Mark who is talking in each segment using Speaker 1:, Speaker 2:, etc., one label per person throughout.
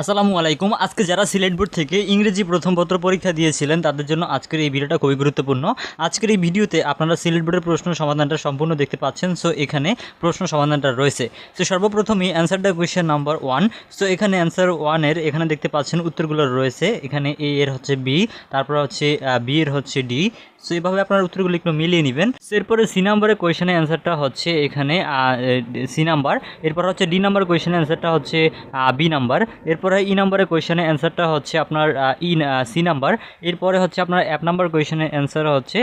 Speaker 1: আসসালামু আলাইকুম। আজকে যারা সিলেট বোর্ড থেকে ইংরেজি প্রথম পত্র পরীক্ষা দিয়েছিলেন, তাদের জন্য আজকের এই ভিডিওটা খুবই গুরুত্বপূর্ণ। আজকের এই ভিডিওতে আপনারা সিলেট বোর্ডের প্রশ্ন সমাধানটা সম্পূর্ণ দেখতে পাচ্ছেন। সো এখানে প্রশ্ন সমাধানটা রয়েছে। So সর্বপ্রথমই answer the question number one so এখানে অ্যান্সার ওয়ানের এখানে দেখতে পাচ্ছেন উত্তরগুলো রয়েছে। এখানে এ এর হচ্ছে বি তারপর হচ্ছে বি এর হচ্ছে ডি সো এইভাবে আপনার উত্তরগুলো একটু মিলিয়ে নেবেন। এরপরে সি নাম্বারের কোয়েশনের অ্যান্সারটা হচ্ছে এখানে সি নাম্বার এরপর হচ্ছে ডি নাম্বার কোয়েশনের অ্যান্সারটা হচ্ছে বি নাম্বার এরপরে ই নাম্বারের কোয়েশনের অ্যান্সারটা হচ্ছে আপনার ই সি নাম্বার এরপরে হচ্ছে আপনার অ্যাপ নাম্বার কোয়েশনের অ্যান্সার হচ্ছে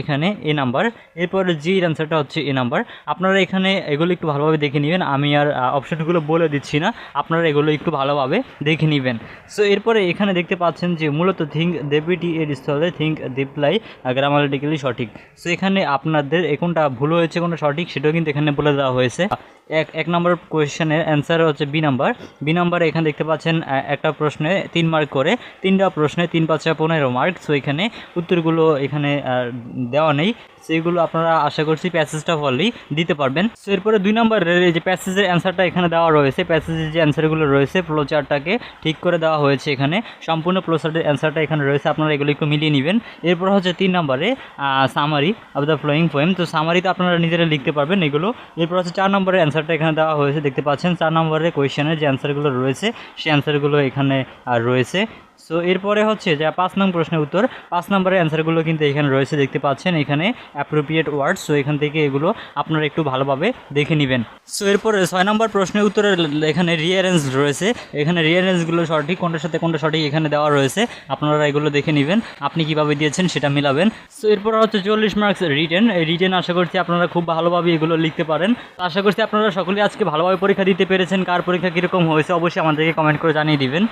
Speaker 1: এখানে এ নাম্বার এরপরে জি এর অ্যান্সারটা হচ্ছে এ নাম্বার আপনারা এখানে এগুলো একটু ভালোভাবে দেখে নেবেন। আমি আর অপশনগুলো বলে দিচ্ছি না। আপনারা এগুলো একটু ভালোভাবে দেখে নেবেন। সো এরপরে এখানে দেখতে পাচ্ছেন যে মূলত থিঙ্ক ডেপুটি এর স্থলে থিঙ্ক দিপ্লাই গ্রামাটিক্যালি সঠিক। সো এখানে আপনাদের কোনটা ভুল হয়েছে, কোনটা সঠিক, সেটাও কিন্তু এখানে বলে দেওয়া হয়েছে। এক এক নম্বর কোয়েশ্চেনের অ্যান্সার হচ্ছে বি নাম্বার বি নাম্বারে এখানে দেখতে পাচ্ছেন একটা প্রশ্নে তিন মার্ক করে। তিনটা প্রশ্নে তিন পাঁচটা পনেরো মার্ক সো এখানে উত্তরগুলো এখানে দেওয়া নেই। সেইগুলো আপনারা আশা করছি প্যাসেজটা পড়লেই দিতে পারবেন। সো এরপরে দুই নম্বরের যে প্যাসেজের অ্যান্সারটা এখানে দেওয়া রয়েছে। প্যাসেজের যে অ্যান্সারগুলো রয়েছে ফ্লোচারটাকে ঠিক করে দেওয়া হয়েছে এখানে। সম্পূর্ণ ফ্লোচার্টের অ্যান্সারটা এখানে রয়েছে। আপনারা এগুলো একটু মিলিয়ে নেবেন। এরপর হচ্ছে তিন নম্বরে summary of the flowing poem তো সামারিতে আপনারা নিজেরা লিখতে পারবেন এগুলো। এরপর হচ্ছে চার নম্বরের অ্যান্সারটা এখানে দেওয়া হয়েছে, দেখতে পাচ্ছেন। চার নম্বরের কোয়েশ্চেনের যে অ্যান্সারগুলো রয়েছে, সেই অ্যান্সারগুলো এখানে রয়েছে। সো এরপরে হচ্ছে যে পাঁচ নং প্রশ্নের উত্তর। পাঁচ নম্বরের অ্যান্সারগুলো কিন্তু এখানে রয়েছে, দেখতে পাচ্ছেন এখানে অ্যাপ্রোপ্রিয়েট ওয়ার্ড সো এখান থেকে এগুলো আপনারা একটু ভালোভাবে দেখে নেবেন। সো এরপরে ছয় নম্বর প্রশ্নের উত্তরে এখানে রিয়ারেঞ্জ রয়েছে। এখানে রিয়ারেঞ্জগুলো সঠিক কোনটার সাথে কোনটা সঠিক এখানে দেওয়া রয়েছে। আপনারা এগুলো দেখে নেবেন, আপনি কীভাবে দিয়েছেন সেটা মিলাবেন। সো এরপর হচ্ছে চল্লিশ মার্কস রিটেন এই রিটেন আশা করছি আপনারা খুব ভালোভাবে এগুলো লিখতে পারেন। আশা করছি আপনারা সকলেই আজকে ভালোভাবে পরীক্ষা দিতে পেরেছেন। কার পরীক্ষা কীরকম হয়েছে অবশ্যই আমাদেরকে কমেন্ট করে জানিয়ে দিবেন।